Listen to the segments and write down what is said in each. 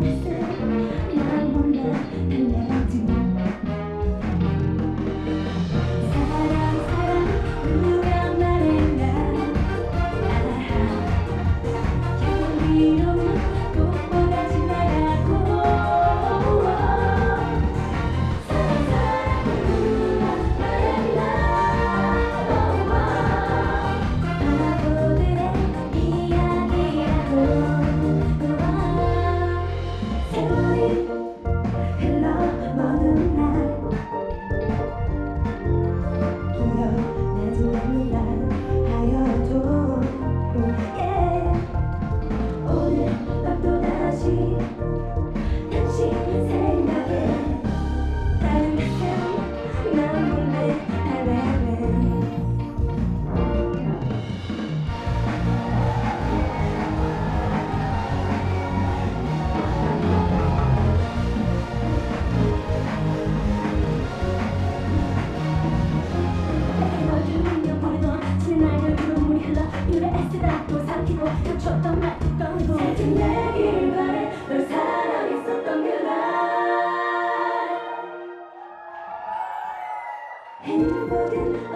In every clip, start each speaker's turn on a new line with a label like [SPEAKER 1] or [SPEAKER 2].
[SPEAKER 1] Thank you. 흘러. 유래 애쓰다 또 삼키고 감췄던 말 꺼내고 세진 내길 바래. 널 사랑했었던 그날. 행복은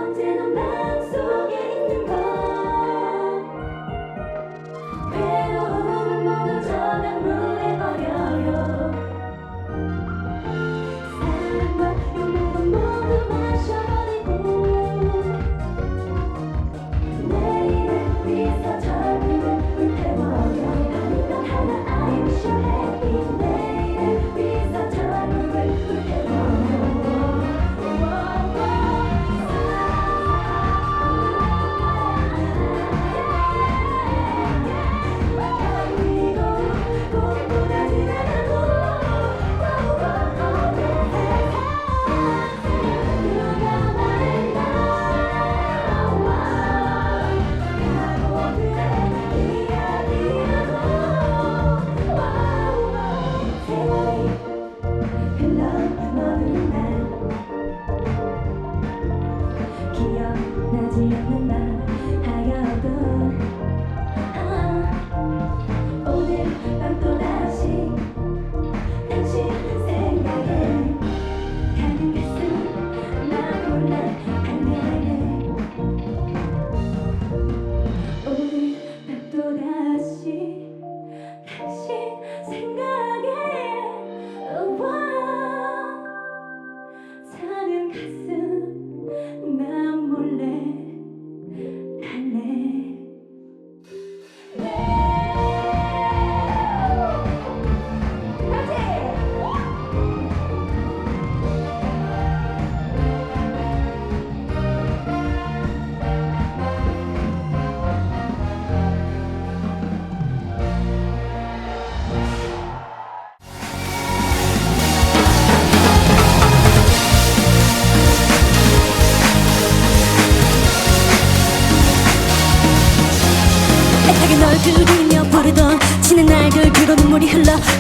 [SPEAKER 1] Yes.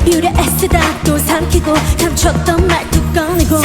[SPEAKER 1] 유래 애쓰다 또 삼키고 감췄던 말뚝 꺼내고